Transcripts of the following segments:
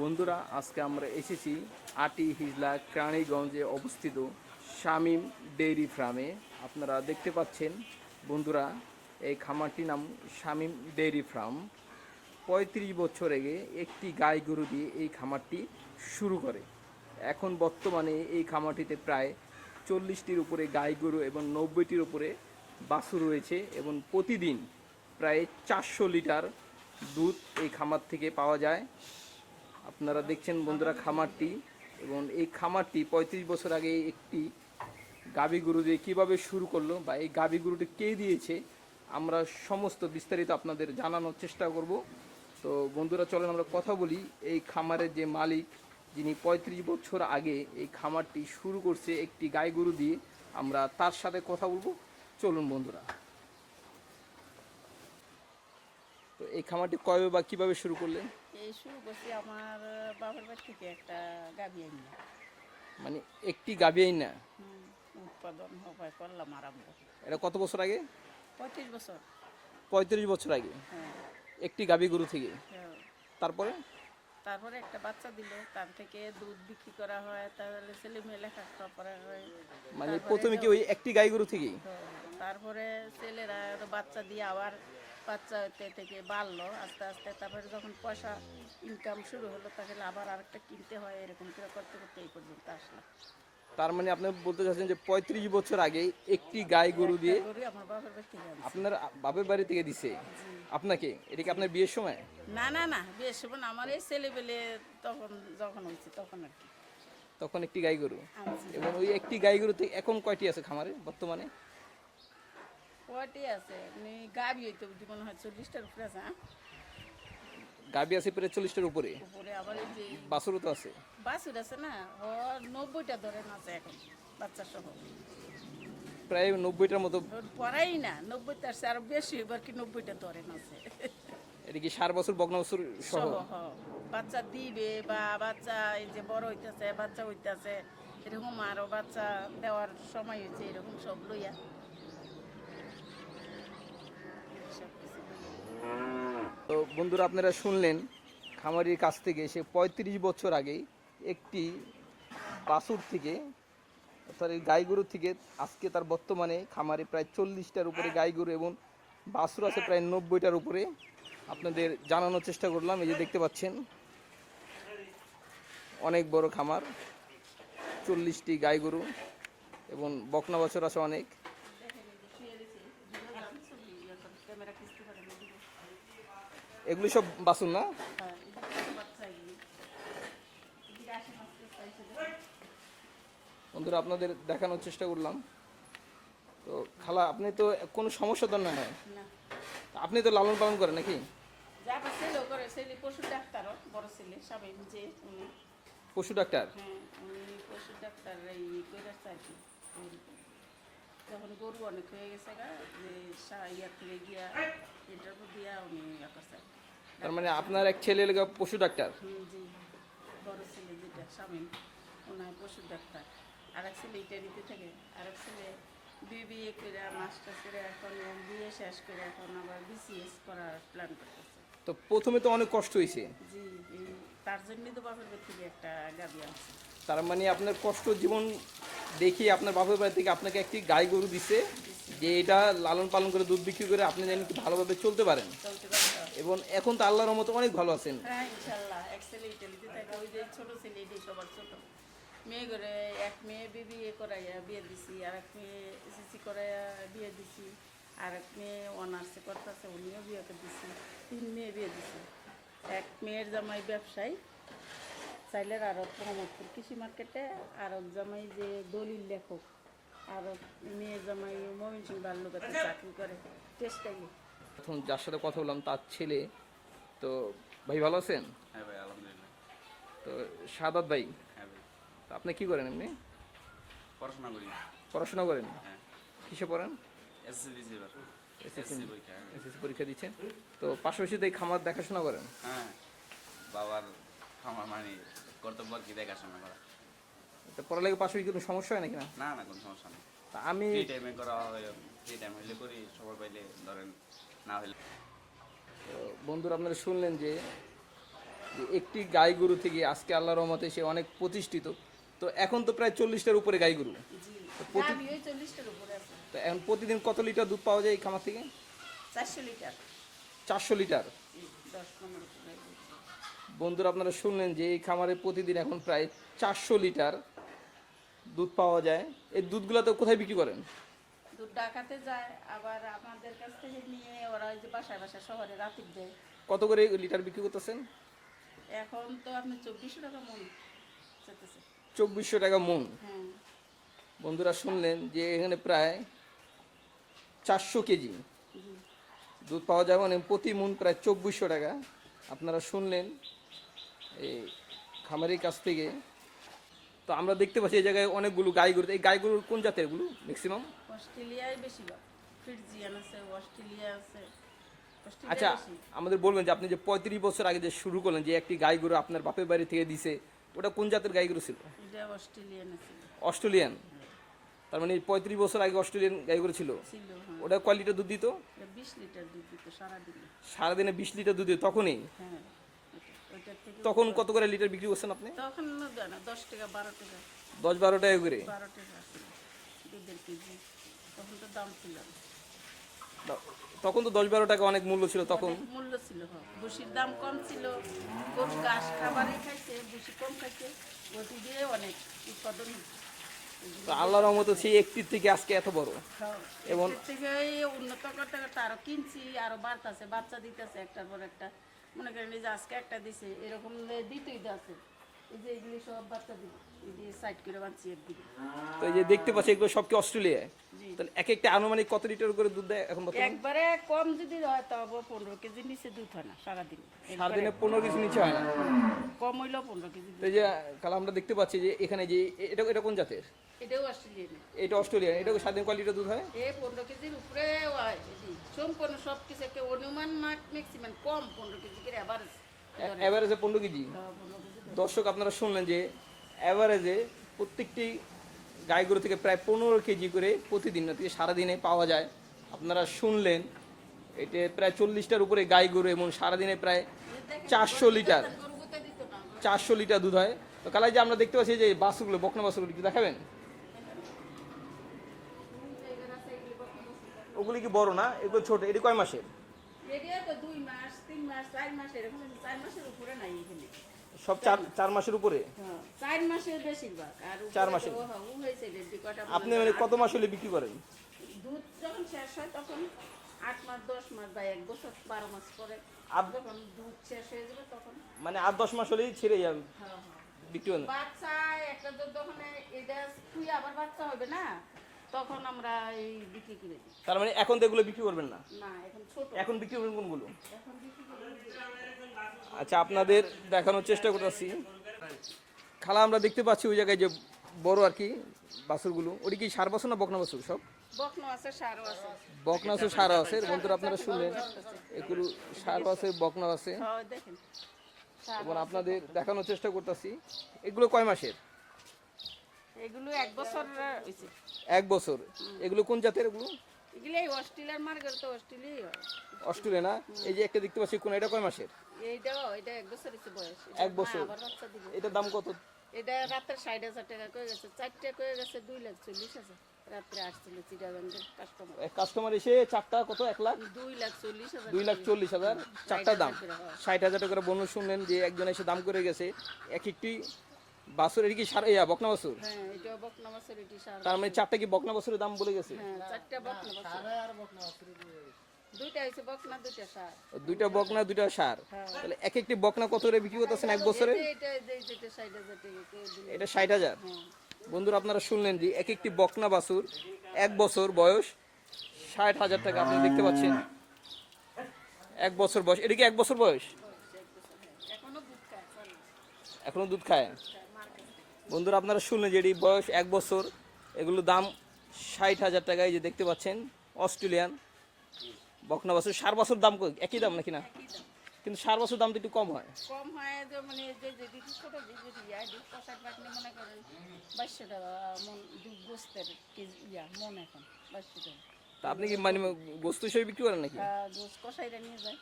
বন্ধুরা, আজকে আমরা এসেছি আটি হিজলা ক্রাণীগঞ্জে অবস্থিত শামীম ডেইরি ফার্মে। আপনারা দেখতে পাচ্ছেন বন্ধুরা, এই খামারটির নাম শামীম ডেইরি ফার্ম। পঁয়ত্রিশ বছর আগে একটি গাই গরু দিয়ে এই খামারটি শুরু করে। এখন বর্তমানে এই খামারটিতে প্রায় চল্লিশটির উপরে গাই গরু এবং নব্বইটির উপরে বাছুর রয়েছে এবং প্রতিদিন প্রায় চারশো লিটার দুধ এই খামার থেকে পাওয়া যায়। আপনারা দেখছেন বন্ধুরা খামারটি এবং এই খামারটি পঁয়ত্রিশ বছর আগে একটি গাভী গরু দিয়ে কীভাবে শুরু করল বা এই গাভী গরুটি কে দিয়েছে, আমরা সমস্ত বিস্তারিত আপনাদের জানানোর চেষ্টা করব। তো বন্ধুরা, চলেন আমরা কথা বলি। এই খামারের যে মালিক, যিনি পঁয়ত্রিশ বছর আগে এই খামারটি শুরু করছে একটি গাই গরু দিয়ে, আমরা তার সাথে কথা বলব। চলুন বন্ধুরা। তো এই খামারটি কবে বা কীভাবে শুরু করলেন? এই শুরু করছি আমার বাবার বাড়ি থেকে একটা গাবি আনি। মানে একটি গাভী না? উৎপাদন হবাই করলাম আরম্ভ। এটা কত বছর আগে? পঁয়ত্রিশ বছর। পঁয়ত্রিশ বছর আগে? হ্যাঁ। একটি গাভী গরু থেকে? হ্যাঁ। তারপরে? তারপরে একটা বাচ্চা দিল তার থেকে দুধ বিক্রি করা হয় তাহলে ছেলে মেয়ে লেখাপড়া করা হয়। মানে প্রথমে কি ওই একটি গাই গরু থেকেই তো তারপরে ছেলেরা বাচ্চা দিয়ে আবার বাচ্চা হতে থেকে বাড়লো আস্তে আস্তে। তারপরে যখন পয়সা ইনকাম শুরু হলো তাহলে আবার আরেকটা কিনতে হয় এরকম করে করতে করতে এই পর্যন্ত আসলাম। তার মানে আপনি বলতে চাচ্ছেন যে পঁয়ত্রিশ বছর আগে একটি গাই গরু দিয়ে। আপনার বাপের বাড়ি থেকে দিছে? আপনাকে? এটা কি আপনার বিয়ের সময়? না না না বেশ না আমার এই ছেলেবেলে তখন যখন হয়েছে তখন আর কি। তখন একটি গাই গরু। এবং ওই একটি গাই গরু থেকে এখন কয়টি আছে খামারে বর্তমানে? কয়টি আছে এমনি গাবি হইতে মনে হয় চল্লিশটার উপরে আছে হ্যাঁ? গাভী আছে প্রায় চল্লিশটার উপরে। উপরে আবার এই যে বাছুরও তো আছে। বাছুর আছে না ও নব্বইটা ধরেন আছে এখন বাচ্চা সহ। প্রায় নব্বইটার মতো। ওর পড়াই না নব্বইটা আছে আরও বেশি এবার কি নব্বইটা ধরেন আছে এটা কি সার বছর বগ্ন বছর সহ? বাচ্চা দিবে বা বাচ্চা এই যে বড় হইতেছে বাচ্চা হইতেছে এরকম আরও বাচ্চা দেওয়ার সময় হয়েছে এরকম সব লইয়া সব কিছু লইয়া। তো বন্ধুরা আপনারা শুনলেন খামারির কাছ থেকে সে পঁয়ত্রিশ বছর আগে একটি বাছুর থেকে, অর্থাৎ এই গাই গরু থেকে আজকে তার বর্তমানে খামারে প্রায় চল্লিশটার উপরে গাই গরু এবং বাছুর আছে প্রায় নব্বইটার উপরে। আপনাদের জানানোর চেষ্টা করলাম, এই যে দেখতে পাচ্ছেন, অনেক বড় খামার, চল্লিশটি গাই গরু এবং বকনা বছর আছে অনেক। আসে সব চাইছে না? বন্ধুরা আপনাদের দেখানোর চেষ্টা করলাম। তো খালা আপনি তো কোনো সমস্যা তো না। হয় আপনি তো লালন পালন করেন নাকি? পশু ডাক্তার? হ্যাঁ পশু ডাক্তার যখন গরু অনেক হয়ে গেছে গা যে ইয়ার থেকে গিয়া ইন্টারভিউ দিয়া উনি ইয়া করছে। তার মানে আপনার এক ছেলে লেগে পশু ডাক্তার? হুম, জি। বড় ছেলে যেটা স্বামী ওনার পশু ডাক্তার। আর এক ছেলে ইটালিতে থাকে আর এক ছেলে বিয়ে করে মাস্টার করে এখন বিয়ে শেষ করে এখন আবার বিসিএস করার প্ল্যান করতেছে। তো প্রথমে তো অনেক কষ্ট হয়েছে জি এই তার জন্যই তো বাপের বাড়ি থেকে একটা গাবি আনছে। তার মানে আপনার কষ্ট জীবন দেখি আপনার বাপের বাড়ি থেকে আপনাকে একটি গাই গরু দিছে যে এটা লালন পালন করে দুধ বিক্রি করে আপনি যেন ভালোভাবে চলতে পারেন। এবং এখন তো আল্লাহর মতো অনেক ভালো আছেন। হ্যাঁ মেয়ে করে এক মেয়ে বিয়ে করাইয়া বিয়ে দিছি আর এক মেয়ে এসএসসি করাইয়া বিয়ে দিছি আর এক মেয়ে অনার্সে করতেছে উনিও বিয়ে করে দিছি তিন মেয়ে বিয়ে দিছি। এক মেয়ের জামাই ব্যবসায়ী চাইলের আর মোহাম্মদপুর কৃষি মার্কেটে আর এক জামাই যে দলিল লেখক আর এক মেয়ের জামাই মমিন সিং বাল্যকাতে চাকরি করে টেস্টাইলে প্রথম যার সাথে কথা বললাম তার ছেলে তো ভাই ভালো আছেন? হ্যাঁ ভাই আলহামদুলিল্লাহ। তো সাদাত ভাই হ্যাঁ ভাই। তো আপনি কি করেন এমনি? পড়াশোনা করি। পড়াশোনা করেন? হ্যাঁ। কিসে পড়েন? এসএসসি এসএসসি পরীক্ষা হ্যাঁ। এসএসসি পরীক্ষা দিচ্ছেন। তো পাশাপাশি তো এই খামার দেখাশোনা করেন? হ্যাঁ। বাবার আমার মানে কর্তব্য আর কি দেখাশোনা করা তো কোনো সমস্যা হয় নাকি না? না না কোনো সমস্যা নেই। তা আমি ফ্রি টাইমে করা হয় ফ্রি টাইম হইলে করি সবার পাইলে ধরেন না হইলে। তো বন্ধুরা আপনারা শুনলেন যে যে একটি গাই গরু থেকে আজকে আল্লাহর রহমতে সে অনেক প্রতিষ্ঠিত। তো এখন তো প্রায় চল্লিশটার উপরে গাই গরু। তো এখন প্রতিদিন কত লিটার দুধ পাওয়া যায় এই খামার থেকে? চারশো লিটার। চারশো লিটার। বন্ধুরা আপনারা শুনলেন যে এই খামারে প্রতিদিন এখন প্রায় চারশো লিটার দুধ পাওয়া যায়। এই দুধগুলো তো কোথায় বিক্রি করেন? দুধ ডাকাতে যায় আবার আমাদের কাছ থেকে নিয়ে ওরা ওই যে বাসায় বাসায় শহরে রাতিক দেয়। কত করে লিটার বিক্রি করতেছেন? এখন তো আপনি চব্বিশশো টাকা মন যেতেছে চব্বিশশো টাকা মন হ্যাঁ। বন্ধুরা শুনলেন যে এখানে প্রায় চারশো কেজি। দুধ পাওয়া যায় মানে প্রতি মন প্রায় চব্বিশশো টাকা। আপনারা শুনলেন এই খামারের কাছ থেকে। তো আমরা দেখতে পাচ্ছি এই জায়গায় অনেকগুলো গাই গরু। এই গাইগুলোর কোন জাতের এগুলো? ম্যাক্সিমাম অস্ট্রেলিয়ায় বেশি বা ফিরজিয়ান আছে অস্ট্রেলিয়া আছে আচ্ছা আমাদের বলবেন যে আপনি যে পঁয়ত্রিশ বছর আগে যে শুরু করলেন যে একটি গাই গরু আপনার বাপের বাড়ি থেকে দিছে ওটা কোন জাতের গাই গরু ছিল? এটা অস্ট্রেলিয়ান তার মানে পঁয়ত্রিশ বছর আগে অস্ট্রেলিয়ান গাই গরু ছিল? হ্যাঁ। ওটা কয় লিটার দুধ দিত? এটা বিশ লিটার দুধ দিত সারাদিনে। সারাদিনে বিশ লিটার দুধ দিত তখনই হ্যাঁ ওইটা- ওইটার থেকে তখন কত করে লিটার বিক্রি করছেন আপনি? তখন দশ টাকা বারো টাকা। দশ বারো টাকা করে? বারো টাকা ছিল দুধের কেজি। তখন তো দাম ছিল। তখন তো দশ বারো টাকা অনেক মূল্য ছিল তখন? মূল্য ছিল ভুসির দাম কম ছিল গরু ঘাস খাবারই খাইছে ভুসি কম খাইছে ওটি দিয়ে অনেক উৎপাদন তো আল্লাহর রহমত সেই একটির থেকে আজকে এত বড়? এবং- থেকে উন্নত করতে করতে আরও কিনছি আরও বাড়তাছে বাচ্চা দিতেছে একটার পর একটা। মনে করেন এই যে আজকে একটা দিছে, এরকম দিতেই আছে। এই যে এগুলি সব বাচ্চা দিবে সাইড করে তো এই যে দেখতে পাচ্ছি এগুলো সব কি অস্ট্রেলিয়ায়? তাহলে এক একটা আনুমানিক কত লিটার করে দুধ দেয় এখন একবারে কম যদি হয় তবে পনেরো কেজি নিচে দুধ হয় না সারাদিন। সারাদিনে পনেরো কেজি নিচে হয় না? কম হইলেও পনেরো কেজি তো যে কাল আমরা দেখতে পাচ্ছি যে এখানে যে এটা এটা কোন জাতের? এটাও অস্ট্রেলিয়ান। এটা অস্ট্রেলিয়ান। এটা সারাদিন কয় লিটার দুধ হয়? এ পনেরো কেজির উপরে হয় সম্পূর্ণ সব কিছু একটা অনুমান ম্যাক্সিমাম কম পনেরো কেজি করে আবার অ্যাভারেজে পনেরো কেজি। দর্শক আপনারা শুনলেন যে অ্যাভারেজে প্রত্যেকটি গাই গরু থেকে প্রায় পনেরো কেজি করে প্রতিদিন থেকে সারাদিনে পাওয়া যায়। আপনারা শুনলেন, এতে প্রায় চল্লিশটার উপরে গাই গরু এবং সারাদিনে প্রায় চারশো লিটার চারশো লিটার দুধ হয়। তো কালাই যে আমরা দেখতে পাচ্ছি যে বাসগুলো, বকনা বাসগুলো একটু দেখাবেন। ওগুলি কি বড় না? এগুলো ছোট? এটি কয় মাসের? দুই মাস, তিন মাস, চার চার মাসের উপরে নাই এখানে। সব চার চার মাসের উপরে? হ্যাঁ, চার মাসের বেশিরভাগ। আর চার মাসের। আপনি মানে কত মাস হলে বিক্রি করেন? দুধ যখন শেষ হয় তখন আট মাস দশ মাস বা এক বছর বারো মাস পরে। আপ- যখন দুধ শেষ হয়ে যাবে তখন। মানে আট দশ মাস হলেই ছেড়ে যান? হ্যাঁ হ্যাঁ। বিক্রি বাচ্চা একটা দুধ যখন এটা তুই আবার বাচ্চা হবে না? তখন আমরা এই বিক্রি করে দিই। তার মানে এখন তো এগুলো বিক্রি করবেন না? না এখন ছোট। এখন বিক্রি করবেন কোনগুলো। আচ্ছা আপনাদের দেখানোর চেষ্টা করতেছি। খালা আমরা দেখতে পাচ্ছি ওই জায়গায় যে বড় আর কি বাছুরগুলো ওটি কি সার বাছুর না বকনা বাছুর সব? বকনো আছে সারও আছে। বন্ধুরা আপনারা শুনলেন এগুলো সার আছে বকনা আছে। হ্যাঁ, এবং আপনাদের দেখানোর চেষ্টা করতেছি। এগুলো কয় মাসের? এগুলো এক বছর হয়েছে। এক বছর? এগুলো কোন জাতের এগুলো? এগুলো এই অস্ট্রেলিয়ার মার্কেট তো অস্ট্রেলিয়াই হয়। অস্ট্রেলিয়া না? এই যে একটা দেখতে পাচ্ছি কোন এটা কয় মাসের? এইটাও এটা এক বছর হয়েছে বয়স। এক বছর। এটার দাম কত? এটা রাত্রে ষাট হাজার টাকা করে গেছে চারটে করে গেছে দুই লাখ চল্লিশ হাজার। রাত্রে আসছিল চিটাগাঙ্গের কাস্টমার কাস্টমার এসে চারটা কত? এক লাখ? দুই লাখ চল্লিশ হাজার দুই লাখ চল্লিশ হাজার। চারটার দাম। ষাট হাজার টাকা করে শুনলেন যে একজন এসে দাম করে গেছে। এক একটি বাছুর এটি কি সার ইয়া বকনা বাছুর হ্যাঁ এটা বকনা মাছের এটি সার তার মানে চারটা কি বকনা বাছুরের দাম বলে গেছে? হ্যাঁ চারটা বকনা মাছের দুইটা বকনা দুইটা সার। দুইটা বকনা দুইটা সার। হ্যাঁ। তাহলে এক একটি বকনা কত করে বিক্রি করতেছেন এক বছরে? এটা ষাট হাজার টাকা এটা হ্যাঁ। বন্ধুরা আপনারা শুনলেন যে এক একটি বকনা বাছুর এক বছর বয়স ষাট হাজার টাকা। আপনি দেখতে পাচ্ছেন এক বছর বয়স। এটা কি এক বছর বয়স? এখনও দুধ খায় এখনও দুধ খায়। বন্ধুরা আপনারা শুনলেন যে এটি বয়স এক বছর। এগুলোর দাম ষাট হাজার টাকায় যে দেখতে পাচ্ছেন অস্ট্রেলিয়ান। বকনা বাছুর সার বছর দাম একই দাম নাকি না? কিন্তু সার বছর দামটা একটু কম হয়। কম হয় যে মানে যে যে ছোট দিদি ইয়া দিদি কষাই পাটনি মনে করেন বাইশশো টাকা মন দুধ গোস্তের কেজি ইয়া মন এখন বাইশশো টাকা। তা আপনি কি মানে বস্তু হিসেবে বিক্রি করেন নাকি? গোস নিয়ে যায়।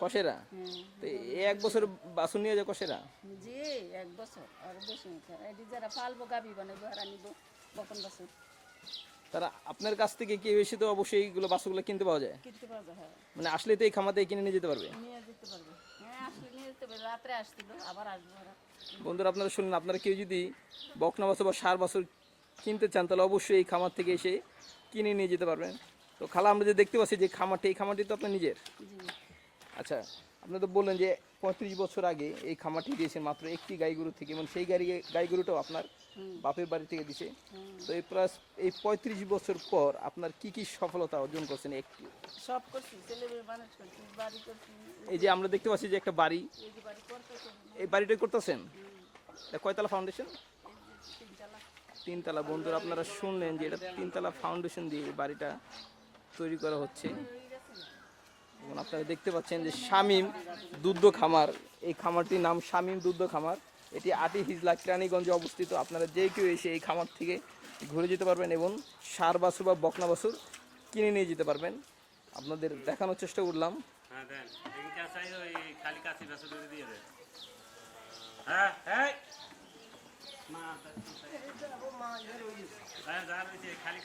কষেরা? হ্যাঁ তো এক বছর বাছুর নিয়ে যায় কষেরা? জি এক বছর আর বেশি এটি যারা পালবো গাবি বানাইবো বকন তারা আপনার কাছ থেকে কেউ এসে তো অবশ্যই এইগুলো কিনতে পাওয়া যায়? কিনতে পাওয়া যায় হ্যাঁ। মানে আসলে তো এই খামাতে কিনে নিয়ে যেতে পারবে? নিয়ে যেতে পারবে। হ্যাঁ আসলে নিয়ে যেতে পারবে। রাত্রে আসছিল আবার আসব বন্ধুরা আপনারা শুনলেন আপনারা কেউ যদি বকনা বাছুর বা সার বাছুর কিনতে চান তাহলে অবশ্যই এই খামার থেকে এসে কিনে নিয়ে যেতে পারবেন। তো খালা আমরা যে দেখতে পাচ্ছি যে খামারটি এই খামারটি তো আপনার নিজের? আচ্ছা আপনি তো বললেন যে পঁয়ত্রিশ বছর আগে এই খামারটি দিয়েছেন মাত্র একটি গাই গরু থেকে এবং সেই গাড়ি গাই গরুটাও আপনার বাপের বাড়ি থেকে দিছে। তো এই প্লাস এই পঁয়ত্রিশ বছর পর আপনার কি কি সফলতা অর্জন করছেন একটি? সব করছি বাড়ি এই যে আমরা দেখতে পাচ্ছি যে একটা বাড়ি। এই বাড়িটাই করতেছেন? এটা কয়তলা ফাউন্ডেশন তিনতলা। বন্ধুরা আপনারা শুনলেন যে এটা তিনতলা ফাউন্ডেশন দিয়ে বাড়িটা তৈরি করা হচ্ছে। এবং আপনারা দেখতে পাচ্ছেন যে শামীম দুগ্ধ খামার। এই খামারটির নাম শামীম দুগ্ধ খামার। এটি আটি হিজলা কেরানীগঞ্জে অবস্থিত। আপনারা যে কেউ এসে এই খামার থেকে ঘুরে যেতে পারবেন এবং সার বাসুর বা বকনা বাছুর কিনে নিয়ে যেতে পারবেন। আপনাদের দেখানোর চেষ্টা করলাম। হ্যাঁ খালি